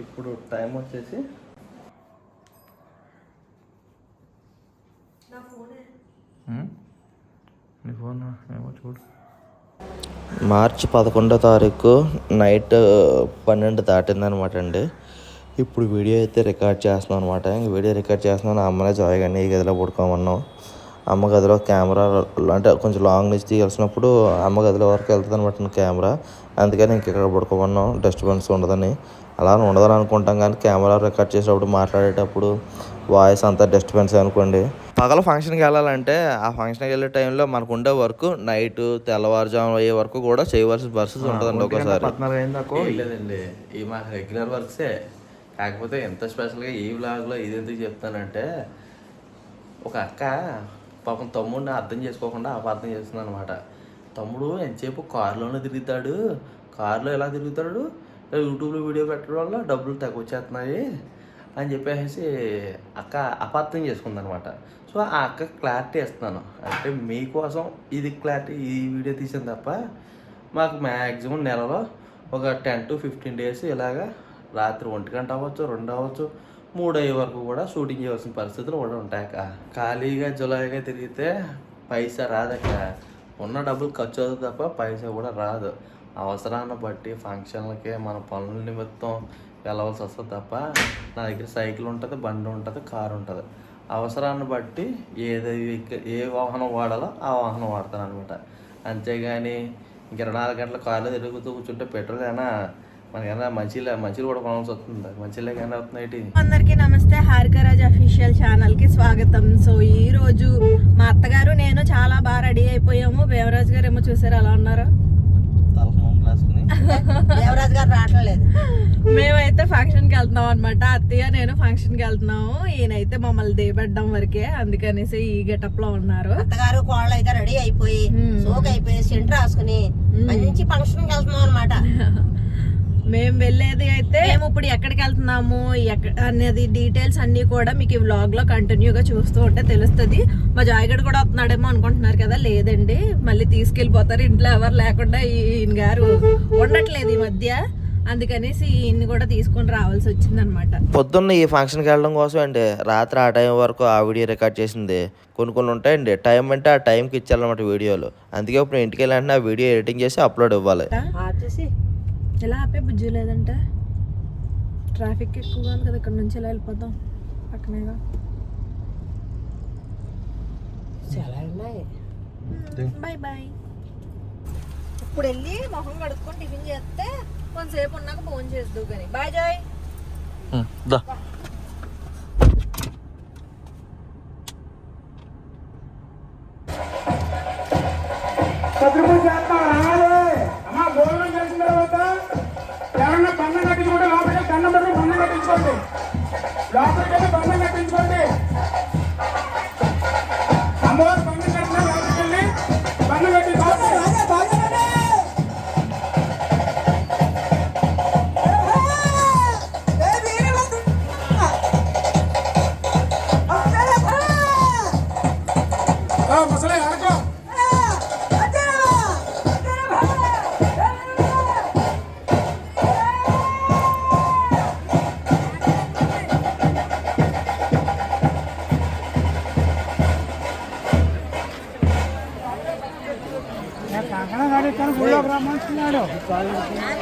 ఇప్పుడు టైం వచ్చేసి ఉమ్, నీ ఫోన్? ఏమో చూడు. మార్చి పదకొండో తారీఖు నైట్ పన్నెండు దాటిందనమాట అండి. ఇప్పుడు వీడియో అయితే రికార్డ్ చేస్తున్నాం అనమాట. వీడియో రికార్డ్ చేస్తున్నాను అమ్మనే జాయ్ కానీ ఈ గదిలో పడుకోమన్నాం. అమ్మ గదిలో కెమెరా అంటే కొంచెం లాంగ్ నుంచి తీయాల్సినప్పుడు అమ్మ గదిలో వరకు వెళ్తుంది అనమాట కెమెరా. అందుకని ఇంక ఇక్కడ పడుకోమన్నాం డిస్టర్బెన్స్ ఉండదని. అలా ఉండదని అనుకుంటాం కానీ కెమెరా రికార్డ్ చేసేటప్పుడు మాట్లాడేటప్పుడు వాయిస్ అంతా డిస్టర్బెన్స్ అనుకోండి. పగల ఫంక్షన్కి వెళ్ళాలంటే ఆ ఫంక్షన్కి వెళ్ళే టైంలో మనకు ఉండే వర్క్ నైట్ తెల్లవారుజాము అయ్యే వరకు కూడా చేయవలసిన పరిస్థితి ఉంటుందండి ఒకసారి. లేదండి ఈ మాకు రెగ్యులర్ వర్క్సే. కాకపోతే ఎంత స్పెషల్గా ఈ వ్లాగ్లో ఇది ఎందుకు చెప్తానంటే ఒక అక్క పాపం తమ్ముడిని అర్థం చేసుకోకుండా అపార్థం చేస్తుంది అనమాట తమ్ముడు ఎంతసేపు కారులోనే తిరుగుతాడు? కారులో ఎలా తిరుగుతాడు? యూట్యూబ్లో వీడియో పెట్టడం వల్ల డబ్బులు తక్కువ వచ్చేస్తున్నాయి అని చెప్పేసి అక్క అపార్థం చేసుకుందనమాట సో ఆ అక్క క్లారిటీ ఇస్తున్నాను. అంటే మీకోసం ఇది క్లారిటీ ఈ వీడియో తీసాను తప్ప మాకు మ్యాక్సిమం నెలలో ఒక టెన్ టు ఫిఫ్టీన్ డేస్ ఇలాగా రాత్రి ఒంటి గంట అవ్వచ్చు రెండు అవ్వచ్చు మూడు అయ్యే వరకు కూడా షూటింగ్ చేయవలసిన పరిస్థితులు కూడా ఉంటాయక ఖాళీగా జులాయిగా తిరిగితే పైసా రాదక్క. ఉన్న డబ్బులు ఖర్చు అవుతుంది తప్ప పైసా కూడా రాదు. అవసరాన్ని బట్టి ఫంక్షన్లకి మన పనుల నిమిత్తం వెళ్ళవలసి వస్తుంది తప్ప నా దగ్గర సైకిల్ ఉంటుంది బండి ఉంటుంది కారు ఉంటుంది. అవసరాన్ని బట్టి ఏది ఏ వాహనం వాడాలో ఆ వాహనం వాడతాను అనమాట అంతేగాని ఇంక ఇరవై నాలుగు గంటల కారులో తిరుగుతూ కూర్చుంటే పెట్రోల్ అయినా మనకైనా మంచిలే మంచిలు కూడా కొనాల్సి వస్తుంది. మంచిలే కానీ అవుతున్నాయి అందరికీ నమస్తే. హారికరాజ్ అఫీషియల్ ఛానల్కి స్వాగతం. సో ఈ రోజు మా అత్తగారు నేను చాలా బాగా రెడీ అయిపోయాము. దేవరాజ్ గారు ఏమో చూసారు అలా ఉన్నారు? దేవరాజు గారు రావట్లేదు మేమైతే ఫంక్షన్కి వెళ్తున్నాం అనమాట అత్తయ్య నేను ఫంక్షన్కి వెళ్తున్నాము. ఈయనైతే మమ్మల్ని దేబెట్టడం వరకే అందుకనేసి ఈ గెటప్లో ఉన్నారు. అత్తగారు కోళ్ళు అయితే రెడీ అయిపోయి. సోక్ అయిపోయి సెంటర్ రాసుకుని మంచి ఫంక్షన్ వెళ్తున్నాం అనమాట మేము వెళ్ళేది అయితే మేము ఇప్పుడు ఎక్కడికి వెళ్తున్నాము అనేది డీటెయిల్స్ అన్ని కూడా మీకు ఈ వ్లాగ్లో కంటిన్యూగా చూస్తూ ఉంటే తెలుస్తుంది. మా జాయిగడ్ కూడా వస్తున్నాడేమో అనుకుంటున్నారు కదా లేదండి. మళ్ళీ తీసుకెళ్ళిపోతారు. ఇంట్లో ఎవరు లేకుండా ఈయన గారు ఉండట్లేదు ఈ మధ్య. అందుకనేసి ఈయన్ని కూడా తీసుకొని రావాల్సి వచ్చింది అనమాట పొద్దున్న ఈ ఫంక్షన్కి వెళ్ళడం కోసం అండి రాత్రి ఆ టైం వరకు ఆ వీడియో రికార్డ్ చేసింది. కొన్ని కొన్ని ఉంటాయండి టైం అంటే ఆ టైంకి ఇచ్చారన్నమాట వీడియోలు. అందుకే ఇప్పుడు ఇంటికి వెళ్ళాలంటే ఆ వీడియో ఎడిటింగ్ చేసి అప్లోడ్ ఇవ్వాలి. ఎలా ఆపే బుజ్జి లేదంటే? ట్రాఫిక్ ఎక్కువగా ఉంది కదా ఇక్కడ నుంచి ఎలా వెళ్ళిపోతాం? పక్కనేగా. చాలా ఉన్నాయి. Bye bye. ఇప్పుడు వెళ్ళి మొహం కడుక్కొని టిఫిన్ చేస్తే కొంతసేపు ఉన్నాక ఫోన్ చేద్దు కానీ బాయ్ జాయ్. దా. శత్రుపూజ పెట్టి బంధం కట్టించుకోండి లోపలికి వెళ్ళి బంధం కట్టించుకోండి అమ్మవారు బంధం కట్టిన లోపలికి వెళ్ళి బంధం కట్టించుకోండి ఆ, ముసలి ఆడుకో 我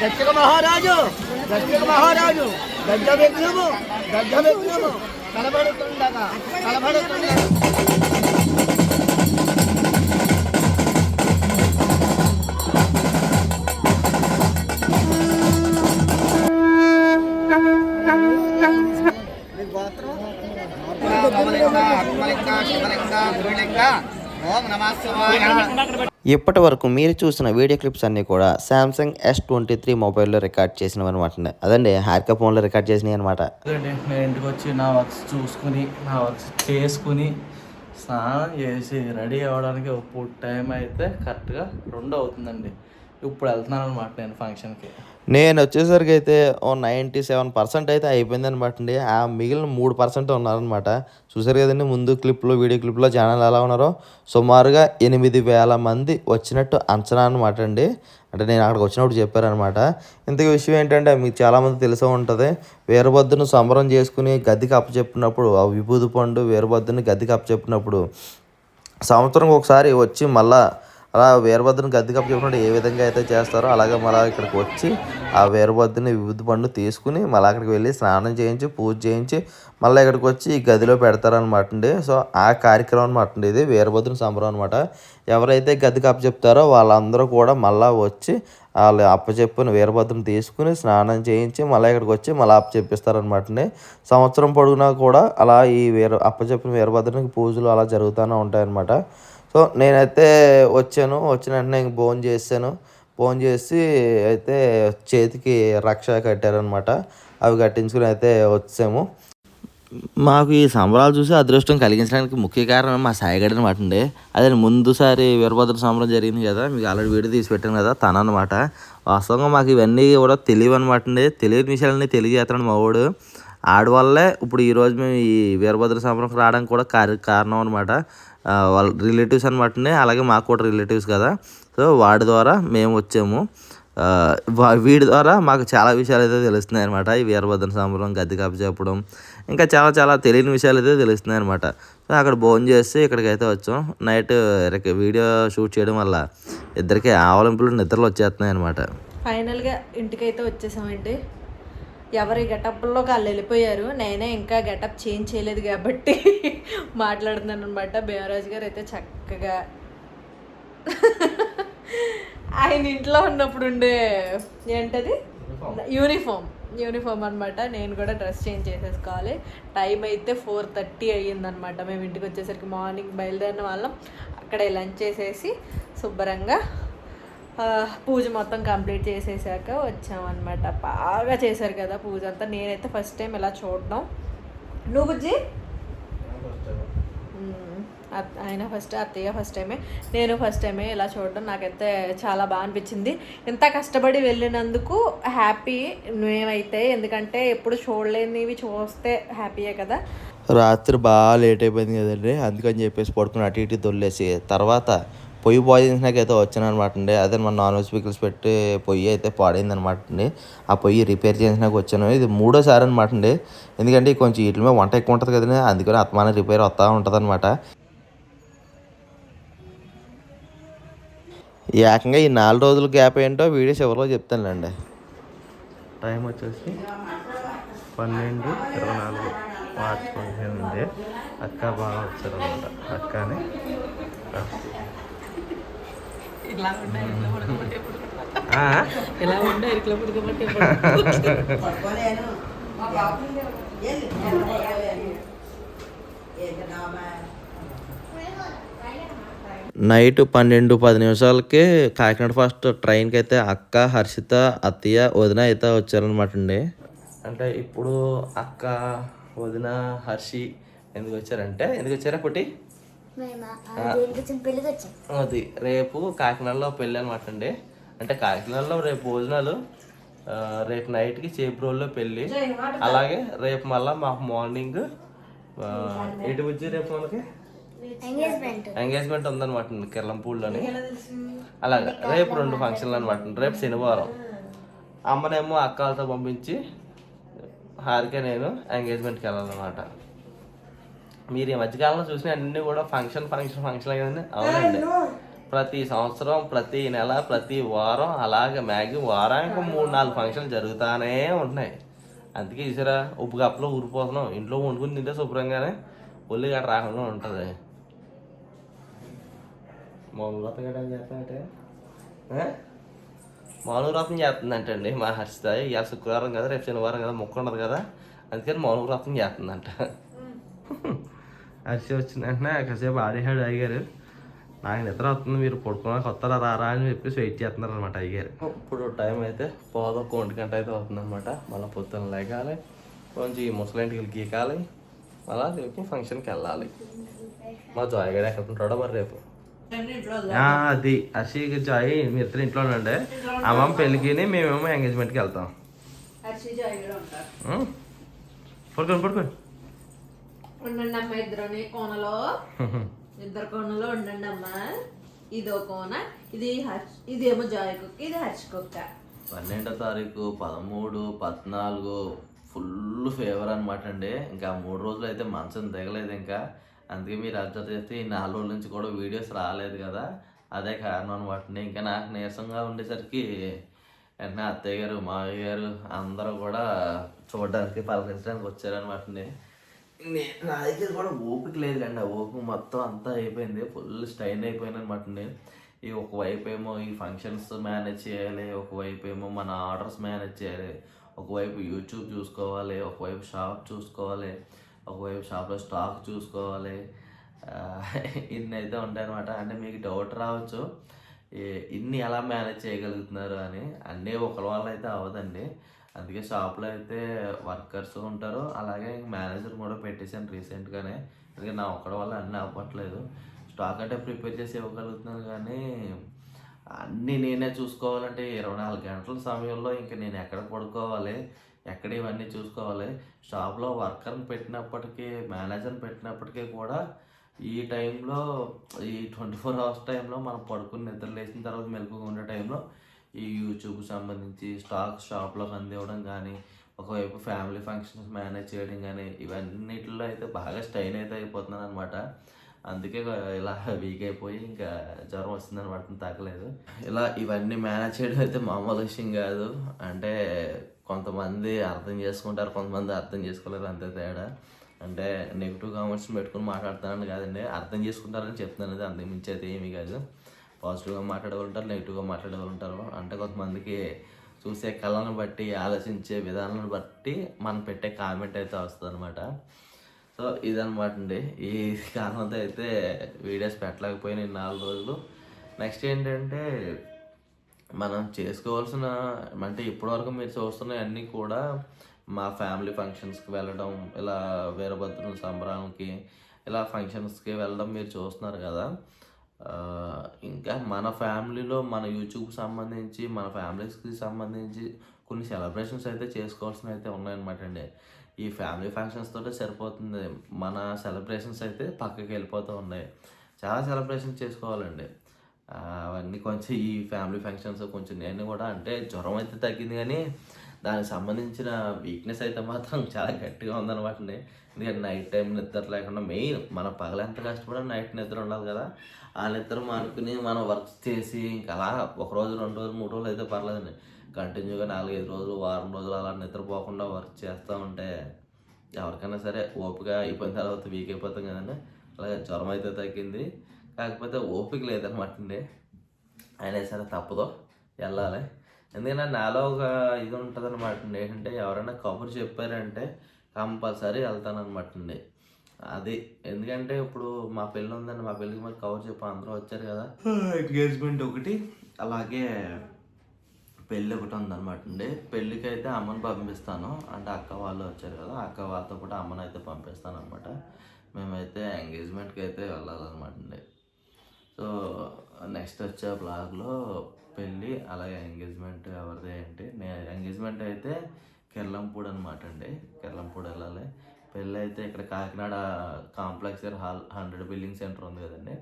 దక్షిణ మహారాజు దక్షిణ మహారాజు గడ్డ విగ్రహము గడ్డ విగ్రహము కలబడుతుండగా కలబడుతుండగా. ఇప్పటి వరకు మీరు చూసిన వీడియో క్లిప్స్ అన్నీ కూడా శాంసంగ్ ఎస్ ట్వంటీ త్రీ మొబైల్లో రికార్డ్ చేసినవి అనమాట అదండి హారిక ఫోన్లో రికార్డ్ చేసినవి అనమాట అదండి నేను ఇంటికి వచ్చి నా వర్క్స్ చూసుకుని నా వర్క్స్ చేసుకుని స్నానం చేసి రెడీ అవ్వడానికి ఇప్పుడు టైం అయితే కరెక్ట్గా రెండు అవుతుందండి. ఇప్పుడు వెళ్తున్నాను అనమాట నేను ఫంక్షన్కి. నేను వచ్చేసరికి అయితే ఓ నైంటీ సెవెన్ పర్సెంట్ అయితే అయిపోయింది అనమాట అండి. ఆ మిగిలిన మూడు పర్సెంట్ ఉన్నారనమాట చూసారు కదండి ముందు క్లిప్లో వీడియో క్లిప్లో ఛానల్ ఎలా ఉన్నారో. సుమారుగా ఎనిమిది వేల మంది వచ్చినట్టు అంచనా అనమాట అండి. అంటే నేను అక్కడికి వచ్చినప్పుడు చెప్పారనమాట ఇంతకీ విషయం ఏంటంటే మీకు చాలామంది తెలిసే ఉంటుంది. వీరభద్రుని సంబరం చేసుకుని గద్దెకి అప్పచెప్పినప్పుడు ఆ విభూది పండు వీరభద్రుని గద్దెకి అప్పచెప్పినప్పుడు సంవత్సరం ఒకసారి వచ్చి మళ్ళా అలా వీరభద్రుని గద్దె చెప్పినట్టు ఏ విధంగా అయితే చేస్తారో అలాగే మళ్ళీ ఇక్కడికి వచ్చి ఆ వీరభద్రుని వివిధ పండు తీసుకుని మళ్ళీ అక్కడికి వెళ్ళి స్నానం చేయించి పూజ చేయించి మళ్ళీ ఇక్కడికి వచ్చి ఈ గదిలో పెడతారనమాట అండి. సో ఆ కార్యక్రమం అనమాట అండి ఇది. వీరభద్రుని సంబరం అనమాట ఎవరైతే గద్దెకి అప్పచెప్తారో వాళ్ళందరూ కూడా మళ్ళీ వచ్చి వాళ్ళు అప్పచెప్పిన వీరభద్రుని తీసుకుని స్నానం చేయించి మళ్ళీ ఇక్కడికి వచ్చి మళ్ళీ అప్పచెప్పిస్తారనమాట అండి. సంవత్సరం పొడుగునా కూడా అలా ఈ వీర అప్పచెప్పిన వీరభద్రునికి పూజలు అలా జరుగుతూనే ఉంటాయన్నమాట. సో నేనైతే వచ్చాను. వచ్చిన వెంటనే ఇంక భోజనం చేశాను. భోజనం చేసి అయితే చేతికి రక్ష కట్టారనమాట అవి కట్టించుకుని అయితే వచ్చాము. మాకు ఈ సంబరాలు చూసి అదృష్టం కలిగించడానికి ముఖ్య కారణం మా సాయిగడ అనమాట అండి. అదే ముందుసారి వీరభద్ర సంబరం జరిగింది కదా మీకు ఆల్రెడీ వీడియో తీసి పెట్టాను కదా తన అనమాట వాస్తవంగా మాకు ఇవన్నీ కూడా తెలియవు అనమాట అండి. తెలియని విషయాలన్నీ తెలియజేస్తాడు మా వాడు. ఆడవాళ్ళే ఇప్పుడు ఈరోజు మేము ఈ వీరభద్ర సంబరం రావడానికి కూడా కారణం అనమాట వాళ్ళ రిలేటివ్స్ అనమాటనే అలాగే మాకు కూడా రిలేటివ్స్ కదా. సో వాడి ద్వారా మేము వచ్చాము. వీడి ద్వారా మాకు చాలా విషయాలు అయితే తెలుస్తున్నాయి అనమాట ఈ వీరభద్ర సంబరం గద్దె కాపు చెప్పడం ఇంకా చాలా చాలా తెలియని విషయాలు అయితే తెలుస్తున్నాయి అనమాట సో అక్కడ భోజనం చేసి ఇక్కడికైతే వచ్చాం. నైట్ వీడియో షూట్ చేయడం వల్ల ఇద్దరికి ఆవలింపులు నిద్రలు వచ్చేస్తున్నాయి అనమాట ఫైనల్గా ఇంటికైతే వచ్చేసామండి. ఎవరి గెటప్లో వాళ్ళు వెళ్ళిపోయారు. నేనే ఇంకా గెటప్ చేంజ్ చేయలేదు కాబట్టి మాట్లాడుతున్నాను అనమాట బేవరాజు గారు అయితే చక్కగా ఆయన ఇంట్లో ఉన్నప్పుడు ఉండే ఏంటది? యూనిఫామ్. యూనిఫామ్ అనమాట నేను కూడా డ్రెస్ చేంజ్ చేసేసుకోవాలి. టైం అయితే ఫోర్ థర్టీ అయ్యిందనమాట మేము ఇంటికి వచ్చేసరికి మార్నింగ్ బయలుదేరిన వాళ్ళం. అక్కడే లంచ్ చేసేసి శుభ్రంగా పూజ మొత్తం కంప్లీట్ చేసేసాక వచ్చామన్నమాట. బాగా చేశారు కదా పూజ అంతా. నేనైతే ఫస్ట్ టైం ఇలా చూడడం. నువ్వు బుజ్జి? ఆయన ఫస్ట్ అత్తయ్య ఫస్ట్ టైమే నేను ఫస్ట్ టైమే ఇలా చూడడం. నాకైతే చాలా బాగా అనిపించింది. ఇంత కష్టపడి వెళ్ళినందుకు హ్యాపీ మేమైతే. ఎందుకంటే ఎప్పుడు చూడలేనివి చూస్తే హ్యాపీయే కదా. రాత్రి బాగా లేట్ అయిపోయింది కదండి. అందుకని చెప్పేసి పడుకుని అటు ఇటు దొల్లేసి తర్వాత పొయ్యి పాయించినాక అయితే వచ్చాను అనమాట అండి. అదే మన నాన్ వెజ్ పికిల్స్ పెట్టి పొయ్యి అయితే పాడైంది అనమాట అండి. ఆ పొయ్యి రిపేర్ చేసినాక వచ్చాను. ఇది మూడోసారి అనమాట అండి. ఎందుకంటే కొంచెం వీటి మీద వంట ఎక్కువ ఉంటుంది కదండి. అందుకని అత్మాన రిపేర్ వస్తూ ఉంటుంది అనమాట ఏకంగా ఈ నాలుగు రోజుల గ్యాప్ ఏంటో వీడియో చివరిలో చెప్తానులేండి. టైం వచ్చేసి పన్నెండు ఇరవై నాలుగు మార్చి పదిహేను అక్క బాగా వచ్చారనమాట అక్కని ఇలా ఉండే ఆ? ఇలా ఉండే ఇట్లా పుడుకోబట్టి నైట్ పన్నెండు పది నిమిషాలకి కాకినాడ ఫస్ట్ ట్రైన్కి అయితే అక్క హర్షిత అత్తయ్య వదిన అయితే వచ్చారనమాట అండి. అంటే ఇప్పుడు అక్క వదిన హర్షి ఎందుకు వచ్చారంటే ఎందుకు వచ్చారా పుట్టి వచ్చాం అది రేపు కాకినాడలో పెళ్ళి అనమాట అండి. అంటే కాకినాడలో రేపు భోజనాలు రేపు నైట్కి చేబ్రోల్లో పెళ్ళి. అలాగే రేపు మళ్ళీ మాకు మార్నింగ్ ఎటు వచ్చి రేపు మనకి? ఎంగేజ్మెంట్ ఎంగేజ్మెంట్ ఉందన్నమాట కిర్లంపూడిలోని. అలాగే రేపు రెండు ఫంక్షన్లు అనమాట రేపు శనివారం. అమ్మనేమో అక్కలతో పంపించి హారిక నేను ఎంగేజ్మెంట్కి వెళ్ళాలన్నమాట. మీరు ఈ మధ్యకాలంలో చూసిన అన్ని కూడా ఫంక్షన్ ఫంక్షన్ ఫంక్షన్ కదండి అవునండి. ప్రతి సంవత్సరం ప్రతి నెల ప్రతి వారం అలాగే మ్యాగీ వారానికి మూడు నాలుగు ఫంక్షన్లు జరుగుతానే ఉంటున్నాయి. అందుకే చూసారా ఉప్పు కప్పలో ఊరిపోతున్నాం. ఇంట్లో వండుకుని తింటే శుభ్రంగానే ఒళ్ళు గట్ట రాకుండా ఉంటుంది. మామూలు వ్రతం గట్రా చేస్తానంటే మామూలు వ్రతం చేస్తుందంటండి. మా హర్షిత ఇవాళ శుక్రవారం కదా రేపు శనివారం కదా మొక్క ఉండదు కదా. అందుకని మామూలు వ్రతం చేస్తుందంట. హర్షి వచ్చిన వెంటనే కాసేపు ఆడేహాడు అయ్యారు నాకు నిద్ర వస్తుంది మీరు పడుకున్నాక వస్తారా రారా అని చెప్పేసి వెయిట్ చేస్తున్నారు అనమాట అయ్యారు ఇప్పుడు టైం అయితే పోదో ఒంటి గంట అయితే అవుతుంది అనమాట మళ్ళీ పొద్దున్న లేకాలి కొంచెం ఈ ముసలింటికి గీకాలి మళ్ళీ రేపు ఫంక్షన్కి వెళ్ళాలి. మా జాయ్ గడ ఎక్కడ ఉంటాడో మరి రేపు. అది. హర్షికి జాయ్ మీ ఇద్దరు ఇంట్లో ఉండండి. అమ్మమ్మ పెళ్ళికి మేమేమో ఎంగేజ్మెంట్కి వెళ్తాం? పడుకోండి పడుకోండి. ఉండండి అమ్మ ఇద్దరునే కోనలో. ఇద్దరు కోనలో ఉండండి అమ్మ. ఇదో కోన ఇది హర్ష్ ఇదేమో జాయ్ కుక్క ఇది హర్ష్ కుక్క. పన్నెండో తారీఖు పదమూడు పద్నాలుగు ఫుల్ ఫేవర్ అనమాట అండి. ఇంకా మూడు రోజులు అయితే మంచం దిగలేదు ఇంకా. అందుకే మీరు అర్థం చేస్తే ఈ నాలుగు రోజుల నుంచి కూడా వీడియోస్ రాలేదు కదా. అదే కారణం అనమాట ఇంకా నాకు నీరసంగా ఉండేసరికి వెంటనే అత్తయ్య గారు మావయ్య గారు అందరూ కూడా చూడడానికి పలకరించడానికి వచ్చారనమాట నేను నా దగ్గర కూడా ఓపిక లేదులేండి ఆ ఓపిక మొత్తం అంతా అయిపోయింది. ఫుల్ స్టైన్ అయిపోయింది అనమాట ఈ ఒకవైపు ఏమో ఈ ఫంక్షన్స్ మేనేజ్ చేయాలి ఒకవైపు ఏమో మన ఆర్డర్స్ మేనేజ్ చేయాలి ఒకవైపు యూట్యూబ్ చూసుకోవాలి ఒకవైపు షాప్ చూసుకోవాలి ఒకవైపు షాప్లో స్టాక్ చూసుకోవాలి. ఇన్ని అయితే ఉంటాయన్నమాట అంటే మీకు డౌట్ రావచ్చు ఇన్ని ఎలా మేనేజ్ చేయగలుగుతున్నారు అని. అన్నీ ఒకరి వల్ల అయితే అవ్వదండి. అందుకే షాప్లో అయితే వర్కర్స్ ఉంటారు. అలాగే మేనేజర్ కూడా పెట్టేశాను రీసెంట్గానే. అందుకే నా ఒక్కడి వల్ల అన్నీ అవ్వట్లేదు. స్టాక్ అంటే ప్రిపేర్ చేసి ఇవ్వగలుగుతున్నాను కానీ అన్నీ నేనే చూసుకోవాలంటే ఇరవై నాలుగు గంటల సమయంలో ఇంకా నేను ఎక్కడ పడుకోవాలి ఎక్కడ ఇవన్నీ చూసుకోవాలి. షాప్లో వర్కర్ని పెట్టినప్పటికీ మేనేజర్ని పెట్టినప్పటికీ కూడా ఈ టైంలో ఈ ట్వంటీ ఫోర్ అవర్స్ టైంలో మనం పడుకుని నిద్ర లేచిన తర్వాత మెలకుగా ఉండే టైంలో ఈ యూట్యూబ్కి సంబంధించి స్టాక్ షాప్లోకి అందివ్వడం కానీ ఒకవైపు ఫ్యామిలీ ఫంక్షన్స్ మేనేజ్ చేయడం కానీ ఇవన్నిటిలో అయితే బాగా స్టైన్ అయితే అయిపోతున్నాను అనమాట అందుకే ఇలా వీక్ అయిపోయి ఇంకా జ్వరం వస్తుందనమాట తగ్గలేదు ఇలా ఇవన్నీ మేనేజ్ చేయడం అయితే మామూలు విషయం కాదు. అంటే కొంతమంది అర్థం చేసుకుంటారు కొంతమంది అర్థం చేసుకోలేరు అంతే తేడా. అంటే నెగిటివ్ కామెంట్స్ పెట్టుకుని మాట్లాడుతానని కాదండి అర్థం చేసుకుంటారని చెప్తున్నాను అది అంతకు మించి అయితే ఏమీ కాదు. పాజిటివ్గా మాట్లాడేవాళ్ళు ఉంటారు నెగిటివ్గా మాట్లాడేవాళ్ళు ఉంటారు అంటే కొంతమందికి చూసే కళను బట్టి ఆలోచించే విధానాన్ని బట్టి మనం పెట్టే కామెంట్ అయితే వస్తుంది అనమాట సో ఇదనమాట అండి. ఈ కారణంతో అయితే వీడియోస్ పెట్టలేకపోయినా ఈ నాలుగు రోజులు. నెక్స్ట్ ఏంటంటే మనం చేసుకోవాల్సిన అంటే ఇప్పటివరకు మీరు చూస్తున్న అన్నీ కూడా మా ఫ్యామిలీ ఫంక్షన్స్కి వెళ్ళడం ఇలా వీరభద్రుల సంబరానికి ఇలా ఫంక్షన్స్కి వెళ్ళడం మీరు చూస్తున్నారు కదా. ఇంకా మన ఫ్యామిలీలో మన యూట్యూబ్కి సంబంధించి మన ఫ్యామిలీస్కి సంబంధించి కొన్ని సెలబ్రేషన్స్ అయితే చేసుకోవాల్సినవి అయితే ఉన్నాయన్నమాట అండి. ఈ ఫ్యామిలీ ఫంక్షన్స్తోనే సరిపోతుంది. మన సెలబ్రేషన్స్ అయితే పక్కకి వెళ్ళిపోతూ ఉన్నాయి. చాలా సెలబ్రేషన్స్ చేసుకోవాలండి. అవన్నీ కొంచెం ఈ ఫ్యామిలీ ఫంక్షన్స్ కొంచెం నేను కూడా అంటే జ్వరం అయితే తగ్గింది కానీ దానికి సంబంధించిన వీక్నెస్ అయితే మాత్రం చాలా గట్టిగా ఉందన్నమాట ఇక ఎందుకంటే నైట్ టైం నిద్ర లేకుండా మెయిన్ మన పగలు కష్టపడి నైట్ నిద్ర ఉండాలి కదా. ఆ నిద్ర మానుకుని మనం వర్క్ చేసి ఇంకా అలా ఒక రోజు రెండు రోజులు మూడు రోజులు అయితే పర్లేదండి. కంటిన్యూగా నాలుగైదు రోజులు వారం రోజులు అలా నిద్రపోకుండా వర్క్ చేస్తూ ఉంటే ఎవరికైనా సరే ఓపిక అయిపోయిన తర్వాత వీక్ అయిపోతాం కదండి. అలాగే జ్వరం అయితే తగ్గింది. కాకపోతే ఓపిక లేదనమాట అండి. అయినా సరే తప్పదు. వెళ్ళాలి. ఎందుకంటే నాలో ఒక ఇది ఉంటుంది అనమాట అండి. ఏంటంటే ఎవరైనా కబురు చెప్పారంటే కంపల్సరీ వెళ్తానమాట అండి. అది ఎందుకంటే ఇప్పుడు మా పెళ్ళి ఉందండి మా పెళ్ళికి మరి కవర్ చెప్పి అందరూ వచ్చారు కదా. ఎంగేజ్మెంట్ ఒకటి అలాగే పెళ్ళి ఒకటి ఉందన్నమాట అండి. పెళ్ళికి అయితే అమ్మని పంపిస్తాను. అంటే అక్క వాళ్ళు వచ్చారు కదా అక్క వాళ్ళతో కూడా అమ్మని అయితే పంపిస్తాను అనమాట మేమైతే ఎంగేజ్మెంట్కి అయితే వెళ్ళాలన్నమాట అండి. సో నెక్స్ట్ వచ్చే బ్లాగ్లో పెళ్ళి అలాగే ఎంగేజ్మెంట్ ఎవరిది ఏంటి నేను ఎంగేజ్మెంట్ అయితే కెర్లంపూడి అనమాట అండి కెర్లంపూడి వెళ్ళాలి పెళ్ళి అయితే ఇక్కడ Kakinada complex hall hundred building centre ఉంది కదండి.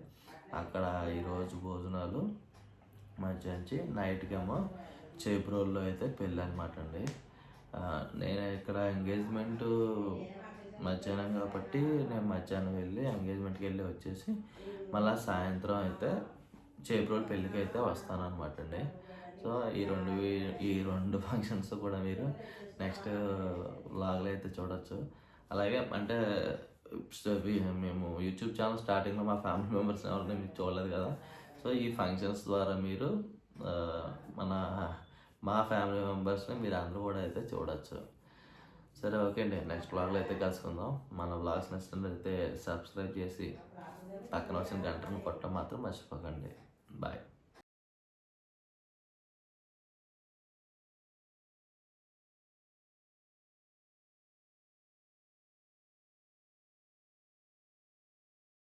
అక్కడ ఈరోజు భోజనాలు మధ్యాహ్నం నైట్కి ఏమో చేబ్రోల్లో అయితే పెళ్ళి అనమాట అండి నేను ఇక్కడ ఎంగేజ్మెంట్ మధ్యాహ్నం కాబట్టి నేను మధ్యాహ్నం వెళ్ళి ఎంగేజ్మెంట్కి వెళ్ళి వచ్చేసి మళ్ళీ సాయంత్రం అయితే చేబ్రోల్ పెళ్ళికి అయితే వస్తాను అనమాట అండి సో ఈ రెండు ఈ రెండు ఫంక్షన్స్ కూడా మీరు నెక్స్ట్ వ్లాగ్లో అయితే చూడొచ్చు. అలాగే అంటే మేము యూట్యూబ్ ఛానల్ స్టార్టింగ్లో మా ఫ్యామిలీ మెంబర్స్ ఎవరిని మీరు చూడలేదు కదా. సో ఈ ఫంక్షన్స్ ద్వారా మీరు మన మా ఫ్యామిలీ మెంబర్స్ని మీరు అందరూ కూడా అయితే చూడొచ్చు. సరే ఓకే అండి. నెక్స్ట్ వ్లాగ్లో అయితే కలుసుకుందాం. మన వ్లాగ్స్ నచ్చినట్లయితే సబ్స్క్రైబ్ చేసి పక్కన వచ్చిన గంటను కొట్టడం మాత్రం మర్చిపోకండి. బాయ్